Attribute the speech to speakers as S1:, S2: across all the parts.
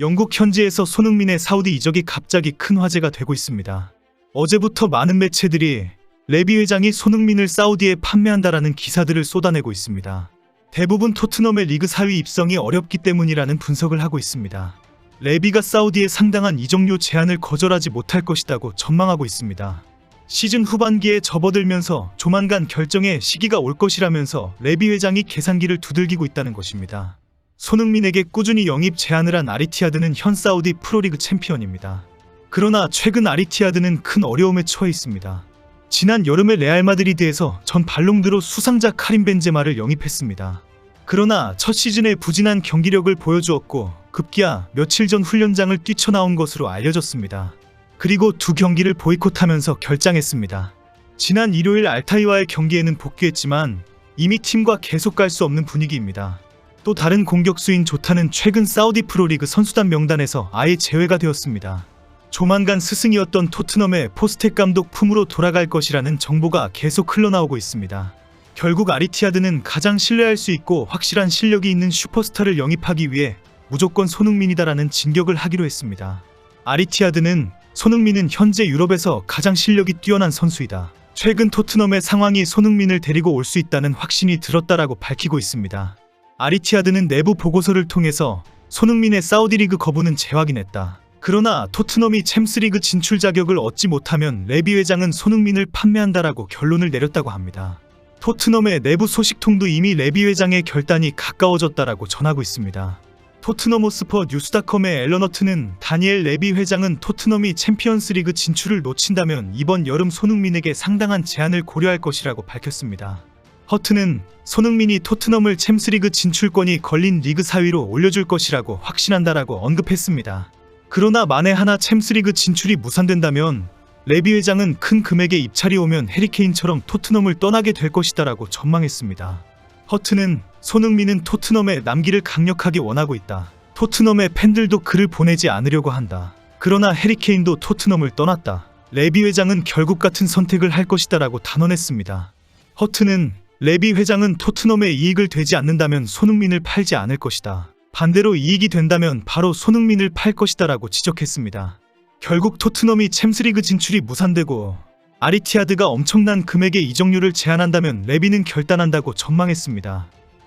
S1: 영국 현지에서 손흥민의 사우디 이적이 갑자기 큰 화제가 되고 있습니다. 어제부터 많은 매체들이 레비 회장이 손흥민을 사우디에 판매한다라는 기사들을 쏟아내고 있습니다. 대부분 토트넘의 리그 4위 입성이 어렵기 때문이라는 분석을 하고 있습니다. 레비가 사우디에 상당한 이적료 제한을 거절하지 못할 것이라고 전망하고 있습니다. 시즌 후반기에 접어들면서 조만간 결정의 시기가 올 것이라면서 레비 회장이 계산기를 두들기고 있다는 것입니다. 손흥민에게 꾸준히 영입 제안을 한 아리티아드는 현 사우디 프로리그 챔피언입니다. 그러나 최근 아리티아드는 큰 어려움에 처해 있습니다. 지난 여름에 레알 마드리드에서 전 발롱드로 수상자 카림 벤제마를 영입했습니다. 그러나 첫 시즌에 부진한 경기력을 보여주었고 급기야 며칠 전 훈련장을 뛰쳐나온 것으로 알려졌습니다. 그리고 두 경기를 보이콧하면서 결장했습니다. 지난 일요일 알타이와의 경기에는 복귀했지만 이미 팀과 계속 갈 수 없는 분위기입니다. 또 다른 공격수인 조타는 최근 사우디 프로리그 선수단 명단에서 아예 제외가 되었습니다. 조만간 스승이었던 토트넘의 포스텍 감독 품으로 돌아갈 것이라는 정보가 계속 흘러나오고 있습니다. 결국 아리티아드는 가장 신뢰할 수 있고 확실한 실력이 있는 슈퍼스타를 영입하기 위해 무조건 손흥민이다라는 진격을 하기로 했습니다. 아리티아드는 손흥민은 현재 유럽에서 가장 실력이 뛰어난 선수이다. 최근 토트넘의 상황이 손흥민을 데리고 올 수 있다는 확신이 들었다라고 밝히고 있습니다. 아리티아드는 내부 보고서를 통해서 손흥민의 사우디리그 거부는 재확인했다. 그러나 토트넘이 챔스리그 진출 자격을 얻지 못하면 레비 회장은 손흥민을 판매한다라고 결론을 내렸다고 합니다. 토트넘의 내부 소식통도 이미 레비 회장의 결단이 가까워졌다라고 전하고 있습니다. 토트넘 호스퍼 뉴스닷컴의 앨런어트는 다니엘 레비 회장은 토트넘이 챔피언스리그 진출을 놓친다면 이번 여름 손흥민에게 상당한 제한을 고려할 것이라고 밝혔습니다. 허트는 손흥민이 토트넘을 챔스리그 진출권이 걸린 리그 4위로 올려줄 것이라고 확신한다라고 언급했습니다. 그러나 만에 하나 챔스리그 진출이 무산된다면 레비 회장은 큰 금액의 입찰이 오면 해리케인처럼 토트넘을 떠나게 될 것이다라고 전망했습니다. 허트는 손흥민은 토트넘에 남기를 강력하게 원하고 있다. 토트넘의 팬들도 그를 보내지 않으려고 한다. 그러나 해리케인도 토트넘을 떠났다. 레비 회장은 결국 같은 선택을 할 것이다라고 단언했습니다. 허트는 레비 회장은 토트넘에 이익을 되지 않는다면 손흥민을 팔지 않을 것이다. 반대로 이익이 된다면 바로 손흥민을 팔 것이다 라고 지적했습니다. 결국 토트넘이 챔스리그 진출이 무산되고 아리티아드가 엄청난 금액의 이적료를 제한한다면 레비는 결단한다고 전망했습니다.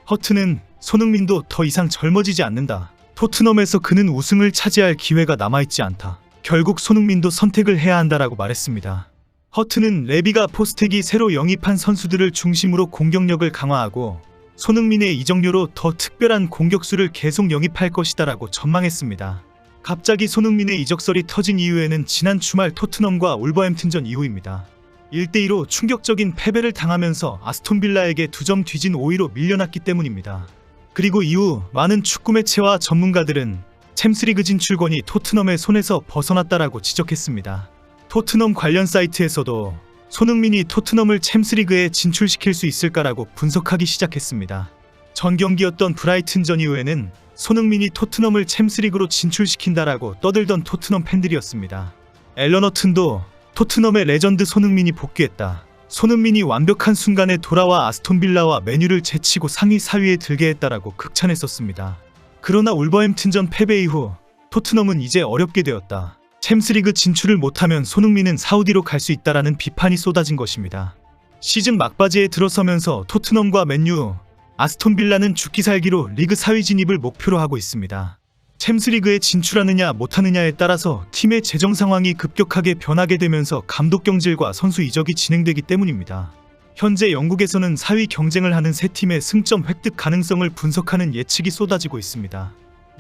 S1: 허트는 손흥민도 더 이상 젊어지지 않는다. 토트넘에서 그는 우승을 차지할 기회가 남아있지 않다. 결국 손흥민도 선택을 해야 한다라고 말했습니다. 허트는 레비가 포스텍이 새로 영입한 선수들을 중심으로 공격력을 강화하고 손흥민의 이적료로 더 특별한 공격수를 계속 영입할 것이다라고 전망했습니다. 갑자기 손흥민의 이적설이 터진 이유에는 지난 주말 토트넘과 울버햄튼전 이후입니다. 1대2로 충격적인 패배를 당하면서 아스톤빌라에게 두 점 뒤진 5위로 밀려났기 때문입니다. 그리고 이후 많은 축구 매체와 전문가들은 챔스리그 진출권이 토트넘의 손에서 벗어났다라고 지적했습니다. 토트넘 관련 사이트에서도 손흥민이 토트넘을 챔스리그에 진출시킬 수 있을까라고 분석하기 시작했습니다. 전 경기였던 브라이튼전 이후에는 손흥민이 토트넘을 챔스리그로 진출시킨다라고 떠들던 토트넘 팬들이었습니다. 앨런 어튼도 토트넘의 레전드 손흥민이 복귀했다. 손흥민이 완벽한 순간에 돌아와 아스톤빌라와 메뉴를 제치고 상위 4위에 들게 했다라고 극찬했었습니다. 그러나 울버햄튼전 패배 이후 토트넘은 이제 어렵게 되었다. 챔스리그 진출을 못하면 손흥민은 사우디로 갈 수 있다라는 비판이 쏟아진 것입니다. 시즌 막바지에 들어서면서 토트넘과 맨유, 아스톤 빌라는 죽기 살기로 리그 4위 진입을 목표로 하고 있습니다. 챔스리그에 진출하느냐 못하느냐에 따라서 팀의 재정 상황이 급격하게 변하게 되면서 감독 경질과 선수 이적이 진행되기 때문입니다. 현재 영국에서는 4위 경쟁을 하는 세 팀의 승점 획득 가능성을 분석하는 예측이 쏟아지고 있습니다.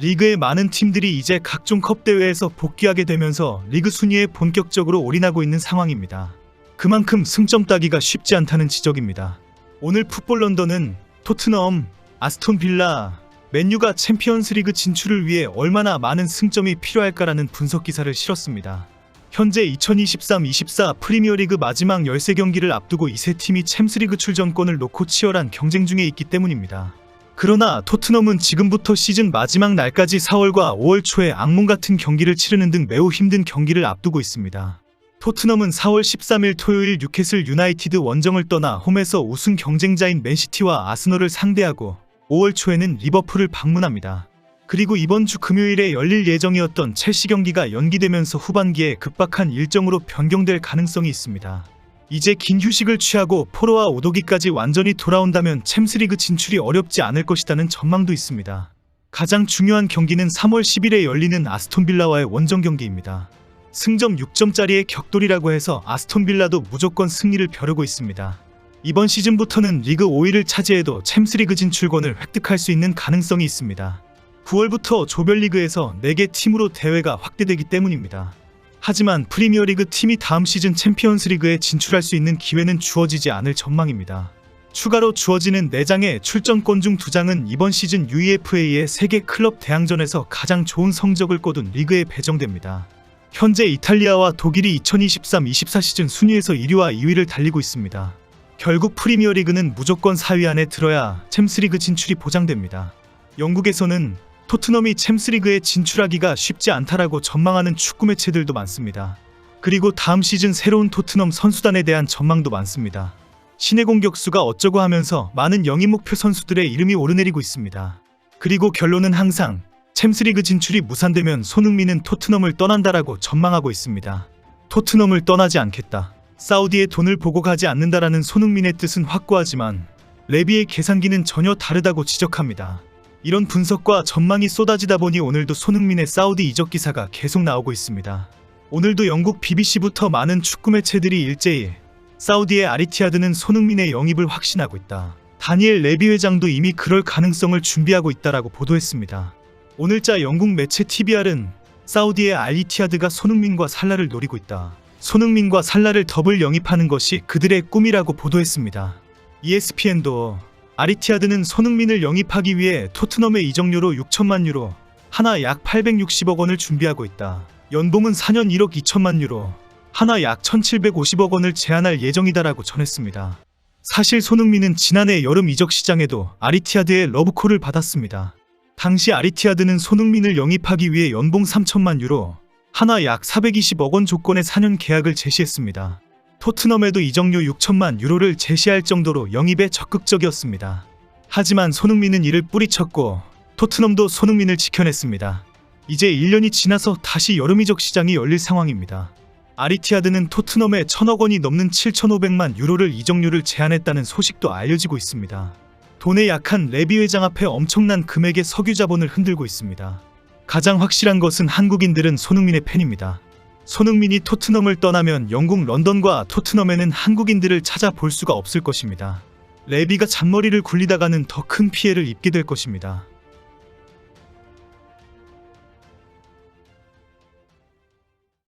S1: 리그의 많은 팀들이 이제 각종 컵 대회에서 복귀하게 되면서 리그 순위에 본격적으로 올인하고 있는 상황입니다. 그만큼 승점 따기가 쉽지 않다는 지적입니다. 오늘 풋볼 런던은 토트넘, 아스톤 빌라, 맨유가 챔피언스리그 진출을 위해 얼마나 많은 승점이 필요할까라는 분석 기사를 실었습니다. 현재 2023-24 프리미어리그 마지막 13경기를 앞두고 이 세 팀이 챔스리그 출전권을 놓고 치열한 경쟁 중에 있기 때문입니다. 그러나 토트넘은 지금부터 시즌 마지막 날까지 4월과 5월 초에 악몽 같은 경기를 치르는 등 매우 힘든 경기를 앞두고 있습니다. 토트넘은 4월 13일 토요일 뉴캐슬 유나이티드 원정을 떠나 홈에서 우승 경쟁자인 맨시티와 아스널을 상대하고 5월 초에는 리버풀을 방문합니다. 그리고 이번 주 금요일에 열릴 예정이었던 첼시 경기가 연기되면서 후반기에 급박한 일정으로 변경될 가능성이 있습니다. 이제 긴 휴식을 취하고 포로와 오도기까지 완전히 돌아온다면 챔스리그 진출이 어렵지 않을 것이라는 전망도 있습니다. 가장 중요한 경기는 3월 10일에 열리는 아스톤빌라와의 원정 경기입니다. 승점 6점짜리의 격돌이라고 해서 아스톤빌라도 무조건 승리를 벼르고 있습니다. 이번 시즌부터는 리그 5위를 차지해도 챔스리그 진출권을 획득할 수 있는 가능성이 있습니다. 9월부터 조별리그에서 4개 팀으로 대회가 확대되기 때문입니다. 하지만 프리미어리그 팀이 다음 시즌 챔피언스리그에 진출할 수 있는 기회는 주어지지 않을 전망입니다. 추가로 주어지는 4장의 출전권 중 2장은 이번 시즌 UEFA의 세계 클럽 대항전에서 가장 좋은 성적을 거둔 리그에 배정됩니다. 현재 이탈리아와 독일이 2023-24 시즌 순위에서 1위와 2위를 달리고 있습니다. 결국 프리미어리그는 무조건 4위 안에 들어야 챔스리그 진출이 보장됩니다. 영국에서는 토트넘이 챔스리그에 진출하기가 쉽지 않다라고 전망하는 축구 매체들도 많습니다. 그리고 다음 시즌 새로운 토트넘 선수단에 대한 전망도 많습니다. 신의 공격수가 어쩌고 하면서 많은 영입 목표 선수들의 이름이 오르내리고 있습니다. 그리고 결론은 항상 챔스리그 진출이 무산되면 손흥민은 토트넘을 떠난다라고 전망하고 있습니다. 토트넘을 떠나지 않겠다. 사우디의 돈을 보고 가지 않는다라는 손흥민의 뜻은 확고하지만 레비의 계산기는 전혀 다르다고 지적합니다. 이런 분석과 전망이 쏟아지다 보니 오늘도 손흥민의 사우디 이적 기사가 계속 나오고 있습니다. 오늘도 영국 BBC부터 많은 축구 매체들이 일제히 사우디의 아리티아드는 손흥민의 영입을 확신하고 있다. 다니엘 레비 회장도 이미 그럴 가능성을 준비하고 있다라고 보도했습니다. 오늘자 영국 매체 TBR은 사우디의 알리티아드가 손흥민과 살라를 노리고 있다. 손흥민과 살라를 더블 영입하는 것이 그들의 꿈이라고 보도했습니다. ESPN도 아리티아드는 손흥민을 영입하기 위해 토트넘의 이적료로 6천만 유로, 하나 약 860억 원을 준비하고 있다. 연봉은 4년 1억 2천만 유로, 하나 약 1,750억 원을 제안할 예정이다라고 전했습니다. 사실 손흥민은 지난해 여름 이적 시장에도 아리티아드의 러브콜을 받았습니다. 당시 아리티아드는 손흥민을 영입하기 위해 연봉 3천만 유로, 하나 약 420억 원 조건의 4년 계약을 제시했습니다. 토트넘에도 이적료 6천만 유로를 제시할 정도로 영입에 적극적이었습니다. 하지만 손흥민은 이를 뿌리쳤고 토트넘도 손흥민을 지켜냈습니다. 이제 1년이 지나서 다시 여름 이적 시장이 열릴 상황입니다. 아리티아드는 토트넘에 천억 원이 넘는 7,500만 유로를 이적료를 제안했다는 소식도 알려지고 있습니다. 돈에 약한 레비 회장 앞에 엄청난 금액의 석유 자본을 흔들고 있습니다. 가장 확실한 것은 한국인들은 손흥민의 팬입니다. 손흥민이 토트넘을 떠나면 영국 런던과 토트넘에는 한국인들을 찾아볼 수가 없을 것입니다. 레비가 잔머리를 굴리다가는 더 큰 피해를 입게 될 것입니다.